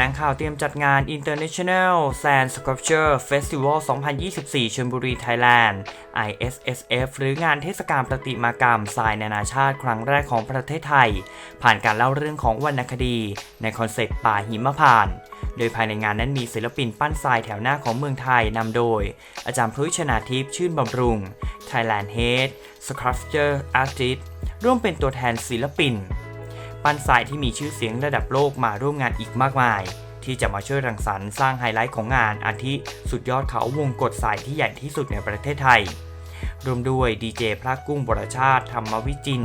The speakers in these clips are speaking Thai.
ลงข่าวเตรียมจัดงาน International Sand Sculpture Festival 2024 ชลบุรี ไทยแลนด์ ISSF หรืองานเทศกาลประติมากรรมทรายนานาชาติครั้งแรกของประเทศไทย ผ่านการเล่าเรื่องของวรรณคดี ในคอนเซปต์ป่าหิมพานต์โดยภายในงานนั้นมีศิลปินปั้นทรายแถวหน้าของเมืองไทยนำโดย อาจารย์พลุชนาทิพย์ชื่นบำรุง Thailand Head Sculpture Artist ร่วมเป็นตัวแทนศิลปิน ปั้นทรายที่มีชื่อเสียงระดับโลกมาร่วมงานอีกมากมาย ที่จะมาช่วยรังสรรค์สร้างไฮไลท์ของงานอาทิสุดยอดเขาวงกฏทรายที่ใหญ่ที่สุดในประเทศไทยรวมด้วยดีเจพระกุ้งบรชาติธรรมวิจิน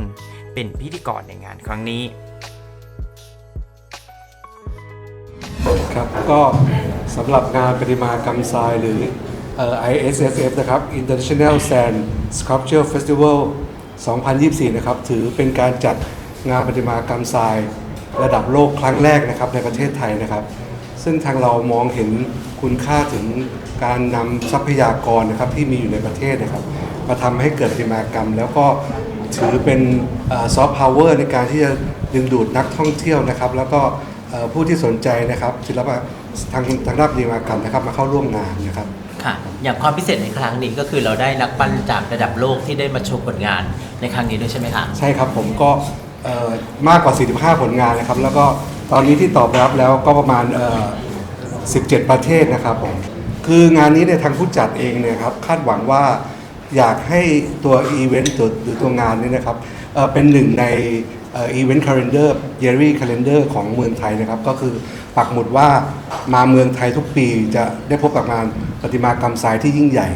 เป็นพิธีกรในงานครั้งนี้ ครับก็สำหรับงานประติมากรรมทรายหรือเอ่อ ISSF นะครับ International Sand Sculpture Festival 2024 นะครับ ถือเป็นการจัด งานประติมากรรมทราย ระดับโลกครั้งแรกนะครับในประเทศไทยนะครับ ซึ่งทางเรามองเห็นคุณค่าถึงการนำทรัพยากรนะครับที่มีอยู่ในประเทศนะครับ มาทำให้เกิดประติมากรรม แล้วก็ถือเป็นซอฟต์พาวเวอร์ในการที่จะดึงดูดนักท่องเที่ยวนะครับ แล้วก็เอ่อผู้ที่สนใจนะครับศิลปะทางทางด้านประติมากรรมนะครับมาเข้าร่วมงานนะครับ ค่ะ อย่างความพิเศษในครั้งนี้ก็คือเราได้นักปั้นจากระดับโลกที่ได้มาโชว์ผลงานในครั้งนี้ด้วยใช่ไหมคะ ใช่ครับผมก็เอ่อ มากกว่า 45 ผลงานนะครับ แล้วก็ตอนนี้ที่ตอบรับแล้วก็ประมาณ 17 ประเทศนะครับผมคืองานนี้เนี่ยทางผู้จัดเองเนี่ยครับคาดหวังว่าอยากให้ตัวอีเวนต์หรือตัวงานนี้นะครับเเป็นหนึ่งในอีเวนต์คาล endar เย r ี่คาล endar ของเมืองไทยนะครับ ก็คือปักหมุดว่ามาเมืองไทยทุกปีจะได้พบกับงานประติมากรรมทรายที่ยิ่งใหญ่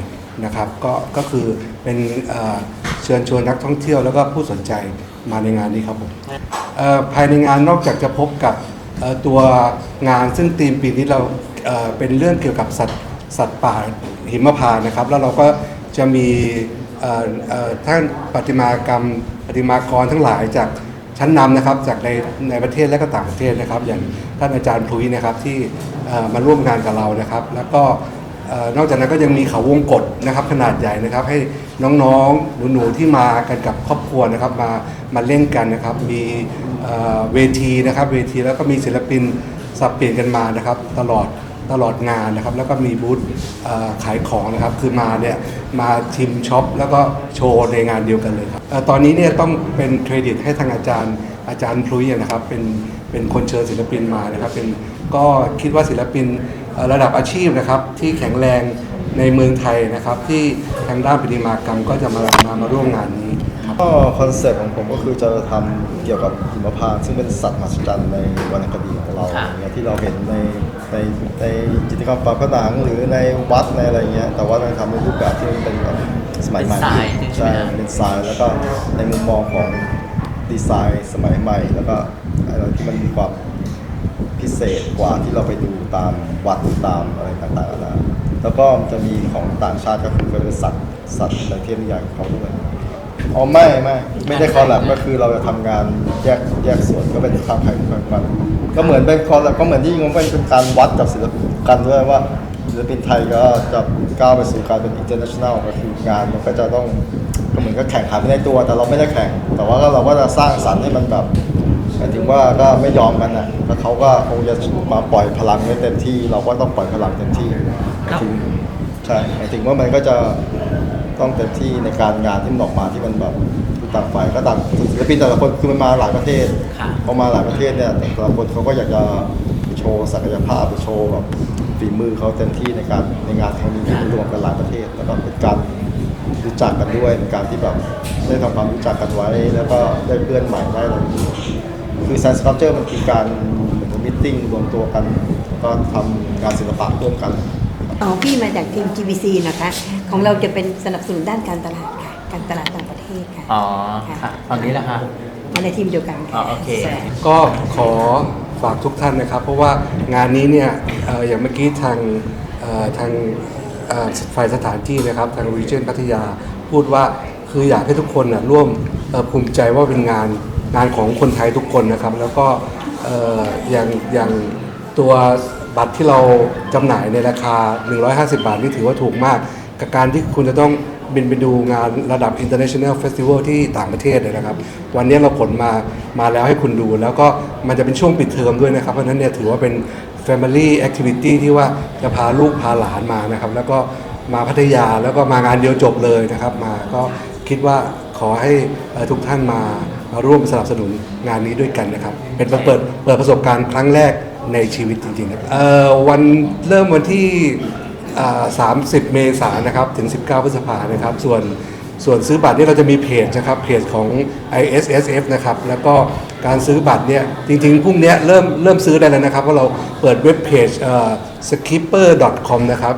นะครับ ก็ก็คือ เป็นเชิญชวนนักท่องเที่ยวแล้วก็ผู้สนใจมาในงานนี้ครับผมภายในงานนอกจากจะพบกับตัวงานซึ่งธีมปีนี้เราเเป็นเรื่องเกี่ยวกับสัตว์สัตว์ป่าหิมพานนะครับ แล้วเราก็จะมีท่านประติมากรรมประติมากรทั้งหลายจากชั้นนำนะครับจากในในประเทศและก็ต่างประเทศนะครับ อย่างท่านอาจารย์พลุยนะครับที่มาร่วมงานกับเรานะครับ แล้วก็ นอกจากนั้นก็ยังมีเขาวงกฏนะครับขนาดใหญ่นะครับ ให้น้องๆหนูๆที่มากันกับครอบครัวนะครับมามาเล่นกันนะครับ มีเวทีนะครับ เวทีแล้วก็มีศิลปินสับเปลี่ยนกันมานะครับ ตลอดตลอดงานนะครับ แล้วก็มีบูธขายของนะครับ คือมาเนี่ยมาชิมช็อปแล้วก็โชว์ในงานเดียวกันเลยครับอตอนนี้เนี่ยต้องเป็นเครดิตให้ทางอาจารย์อาจารย์พลุยนะครับเป็นเป็นคนเชิญศิลปินมานะครับเป็นก็คิดว่าศิลปิน ระดับอาชีพนะครับที่แข็งแรงในเมืองไทยนะครับ ที่ทางด้านประติมากรรมก็จะมามามาร่วมงานนี้ครับก็คอนเซ็ปต์ของผมก็คือจะทำเกี่ยวกับหิมพานต์ซึ่งเป็นสัตว์มหัศจรรย์ในวรรณคดีของเราค่ะอย่างเงี้ยที่เราเห็นในในในจิตรกรรมฝาผนังหรือในวัดในอะไรเงี้ยแต่ว่าเราทำในรูปแบบที่มันเป็นแบบสมัยใหม่เป็นทรายใช่ไหมใช่ฮะเป็นทรายแล้วก็ในมุมมองของดีไซน์สมัยใหม่ แล้วก็อะไรที่มันมีความพิเศ ษกว่าที่เราไปดูตามวัดตามอะไรต่างๆนะแล้วก็จะมีของต่างชาติก็คือเป็นสัตว์สัตว์ในเทพนิยายของเขาด้วยอ๋อไม่ไม่ไม่ได้คอลแลบก็คือเราจะทำงานแยกแยกส่วนก็เป็นความแข่งขันกันก็เหมือนเป็นคอลแลบก็เหมือนที่จริงเป็นการวัดกับศิลปินกันด้วยว่าศิลปินไทยก็จะก้าวไปสู่การเป็น international ก็คืองานมันก็จะต้องก็เหมือนก็แข่งขันในตัว แต่เราไม่ได้แข่ง แต่ว่าเราก็จะสร้างสรรค์ให้มันแบบ หมายถึงว่าก็ไม่ยอมกันนะแล้วเขาก็คงจะมาปล่อยพลังไว้เต็มที่ เราก็ต้องปล่อยพลังเต็มที่หมายถึงใช่หมายถึงว่ามันก็จะต้องเต็มที่ในการงานที่มันออกมาที่มันแบบต่างฝ่ายก็ต่างศิลปินแต่ละคนคือมันมาหลายประเทศค่ะพอมาหลายประเทศเนี่ยแต่ละคนเขาก็อยากจะโชว์ศักยภาพโชว์แบบฝีมือเขาเต็มที่ในการในงานครั้งนี้ที่รวมกันหลายประเทศ แล้วก็เป็นการรู้จักกันด้วยเป็นการที่แบบได้ทำความรู้จักกันไว้ แล้วก็ได้เพื่อนใหม่ได้อะไร อย่างนี้คือ Science Sculpture มันคือการเหมือนกับมิทติ้งรวมตัวกันแล้วก็ทำงานศิลปะร่วมกันอ๋อพี่มาจากทีม GBC นะคะ ของเราจะเป็นสนับสนุนด้านการตลาดค่ะ การตลาดต่างประเทศค่ะ อ๋อค่ะฝั่งนี้แหละคะมาในทีมเดียวกันอ๋อค่ะโอเคใช่ก็ขอฝากทุกท่านนะครับ เพราะว่างานนี้เนี่ยเอ่ออย่างเมื่อกี้ทางเอ่อทางเอ่อฝ่ายสถานที่นะครับทาง Region พัทยาพูดว่าคืออยากให้ทุกคนนะร่วมเอ่อภูมิใจว่าเป็นงาน งานของคนไทยทุกคนนะครับ แล้วก็ออย่างอย่างตัวบัตรที่เราจำหน่ายในราคา 150 บาทนี่ถือว่าถูกมาก กับการที่คุณจะต้องบินไปดูงานระดับ International Festival ที่ต่างประเทศเลยนะครับ วันนี้เราขนมามาแล้วให้คุณดู แล้วก็มันจะเป็นช่วงปิดเทอมด้วยนะครับ เพราะฉะนั้นเนี่ยถือว่าเป็นเฟ Family Activity ที่ว่าจะพาลูกพาหลานมานะครับ แล้วก็มาพัทยาแล้วก็มางานเดียวจบเลยนะครับ มาก็คิดว่าขอให้ทุกท่านมา มาร่วมสนับสนุนงานนี้ด้วยกันนะครับ เป็นเปิดเปิดเปิดประสบการณ์ครั้งแรกในชีวิตจริงๆครับเอ่อวันเริ่มวันที่อ่า30 เมษายนนะครับถึง 19 พฤษภานะครับ ส่วนส่วนซื้อบัตรนี่เราจะมีเพจนะครับเพจของ ISSF นะครับแล้วก็การซื้อบัตรเนี่ยจริงๆพรุ่งนี้เริ่มเริ่มซื้อได้แล้วนะครับเพราะเราเปิดเว็บเพจ skipper.com นะครับ